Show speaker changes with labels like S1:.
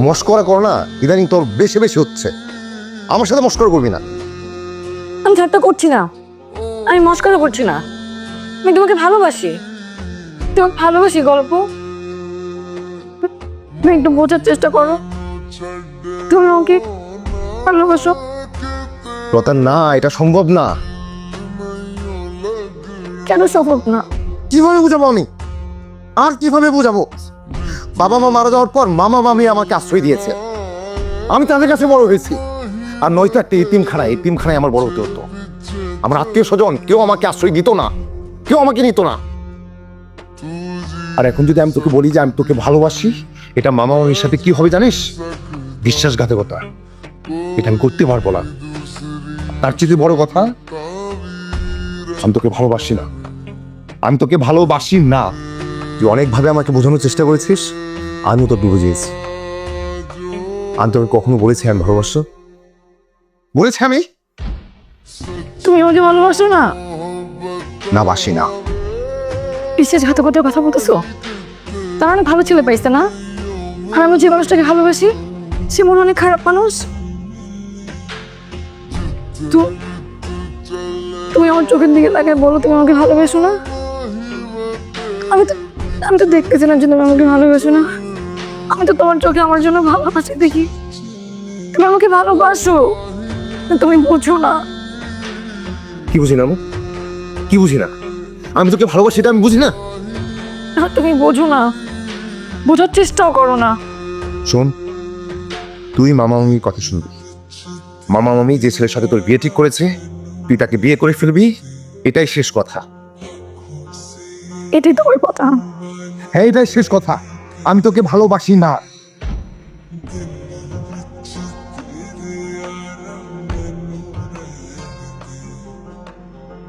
S1: মস্করা করো না ইদানিং তোর বেশি বেশি হচ্ছে। আমার সাথে মস্করা করবি না।
S2: আমি ঠাট্টা করছি না। আমি মস্করা করছি না। আমি তোমাকে ভালোবাসি। তোমাকে ভালোবাসি গল্প। তুমি একটু বোঝার চেষ্টা করো। তুমি আমাকে ভালোবাসো।
S1: রতন না এটা সম্ভব না।
S2: কেন সম্ভব না?
S1: কীভাবে বুঝাবো আমি? আর কীভাবে বুঝাবো? বাবা মা মারা যাওয়ার পর মামা মামি আমাকে আশ্রয় দিয়েছে। আমি তাদের কাছে বড় হয়েছি। আর নয়তো একটা ইতিমখানা ইতিমখানায় আমার বড় হতে হতো। আমার আত্মীয় স্বজন, কেউ আমাকে আশ্রয় দিত না। কেউ আমাকে নিত না। আর এখন যদি আমি তোকে বলি যে আমি তোকে ভালোবাসি, এটা মামা মামির সাথে কি হবে জানিস? বিশ্বাসঘাতকতা। এটা আমি করতে পারব না। তার চেয়ে বড় কথা, আমি তোকে ভালোবাসি না। আমি তোকে ভালোবাসি না। তুই অনেকভাবে আমাকে বোঝানোর চেষ্টা করেছিস আমিও তোকে বুঝিয়েছি। আমি তোকে কখনো বলেছি আমি ভালোবাসো? বলেছি আমি?
S2: তুমি আমাকে ভালোবাসো না?
S1: না বাসি না।
S2: বিশ্বাসঘাতকতার কথা বলতেছো? তার অনেক ভালো ছেলে পাইছে না? আর আমি যে মানুষটাকে ভালোবাসি সে মনে অনেক খারাপ মানুষ। তো তুমি আমার চোখের দিকে তাকায় বলো তুমি আমাকে ভালোবাসো না? আমি তো আমি তো দেখতেছি না যে তুমি আমাকে ভালোবাসো না। আমি তো তোমার চোখে আমার জন্য ভালোবাসি দেখি। তুমি আমাকে ভালোবাসো তুমি বুঝো না।
S1: কি বুঝি না কি বুঝি না? আমি তোকে ভালোবাসি এটা আমি বুঝি না?
S2: তুমি বোঝো না। বোঝার চেষ্টাও করো না।
S1: শোন তুই মামা মামির কথা শুনবি। মামা মামি যে ছেলের সাথে তোর বিয়ে ঠিক করেছে তুই তাকে বিয়ে করে ফেলবি এটাই শেষ কথা।
S2: এটাই তোমার কথা।
S1: হ্যাঁ এটাই শেষ কথা। আমি তোকে ভালোবাসি না।